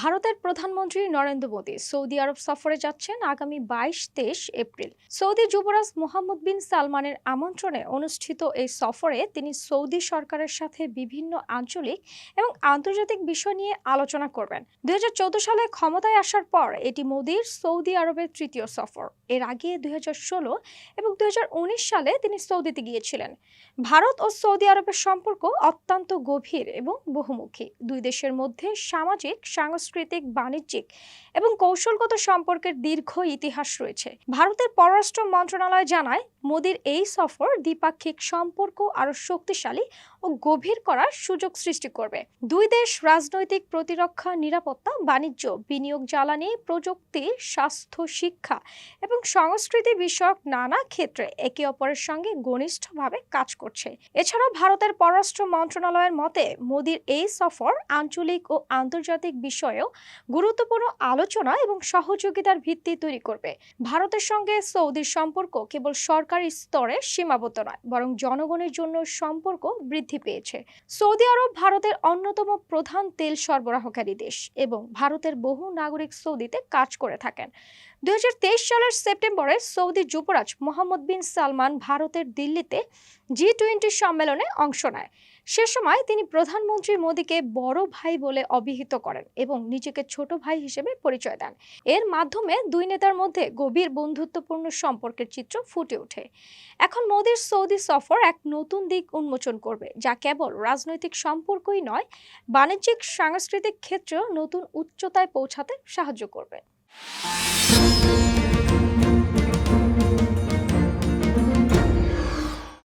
ভারতের প্রধানমন্ত্রী নরেন্দ্র মোদী সৌদি আরব সফরে যাচ্ছেন আগামী বাইশ তেইশ এপ্রিল। সৌদি যুবরাজ মোহাম্মদ বিন সালমানের আমন্ত্রণে অনুষ্ঠিত এই সফরে তিনি সৌদি সরকারের সাথে বিভিন্ন আঞ্চলিক এবং আন্তর্জাতিক বিষয় নিয়ে আলোচনা করবেন। দুই সালে ক্ষমতায় আসার পর এটি মোদীর সৌদি আরবের তৃতীয় সফর। এর আগে দুই হাজার ষোলো এবং দুই হাজার উনিশ সালে তিনি সৌদিতে গিয়েছিলেন। ভারত ও সৌদি আরবের সম্পর্ক অত্যন্ত গভীর এবং বহুমুখী। দুই দেশের মধ্যে সামাজিক, সাংস্কৃতিক বাণিজ্যিক এবং কৌশলগত সম্পর্কের দীর্ঘ ইতিহাস রয়েছে। ভারতের পররাষ্ট্র মন্ত্রণালয় জানায় মোদীর এই সফর দ্বিপাক্ষিক সম্পর্ক আরও শক্তিশালী ও গভীর করার সুযোগ সৃষ্টি করবে। দুই দেশ রাজনৈতিক প্রতিরক্ষা, নিরাপত্তা, বাণিজ্য, বিনিয়োগ জ্বালানি, প্রযুক্তি, স্বাস্থ্য, শিক্ষা এবং সংস্কৃতি বিষয়ক নানা ক্ষেত্রে একে অপরের সঙ্গে ঘনিষ্ঠভাবে কাজ করছে। এছাড়াও ভারতের পররাষ্ট্র মন্ত্রণালয়ের মতে, মোদীর এই সফর আঞ্চলিক ও আন্তর্জাতিক বিষয়েও গুরুত্বপূর্ণ আলোচনা এবং সহযোগিতার ভিত্তি তৈরি করবে। ভারতের সঙ্গে সৌদির সম্পর্ক কেবল সরকারি স্তরে সীমাবদ্ধ নয়, বরং জনগণের জন্য সম্পর্ক বৃদ্ধি পেয়েছে। সৌদি আরব ভারতের অন্যতম প্রধান তেল সরবরাহকারী দেশ এবং ভারতের বহু নাগরিক সৌদিতে কাজ করে থাকেন। দু হাজার তেইশ সালের সেপ্টেম্বরে সৌদি যুবরাজ মোহাম্মদ বিন সালমান ভারতের দিল্লিতে জি টোয়েন্টি সম্মেলনে অংশ নেয়। সে সময় তিনি প্রধানমন্ত্রী মোদীকে বড় ভাই বলে অভিহিত করেন এবং নিজেকে ছোট ভাই হিসেবে পরিচয় দেন। এর মাধ্যমে দুই নেতার মধ্যে গভীর বন্ধুত্বপূর্ণ সম্পর্কের চিত্র ফুটে ওঠে। এখন মোদির সৌদি সফর এক নতুন দিক উন্মোচন করবে, যা কেবল রাজনৈতিক সম্পর্কই নয়, বাণিজ্যিক সাংস্কৃতিক ক্ষেত্রেও নতুন উচ্চতায় পৌঁছাতে সাহায্য করবে।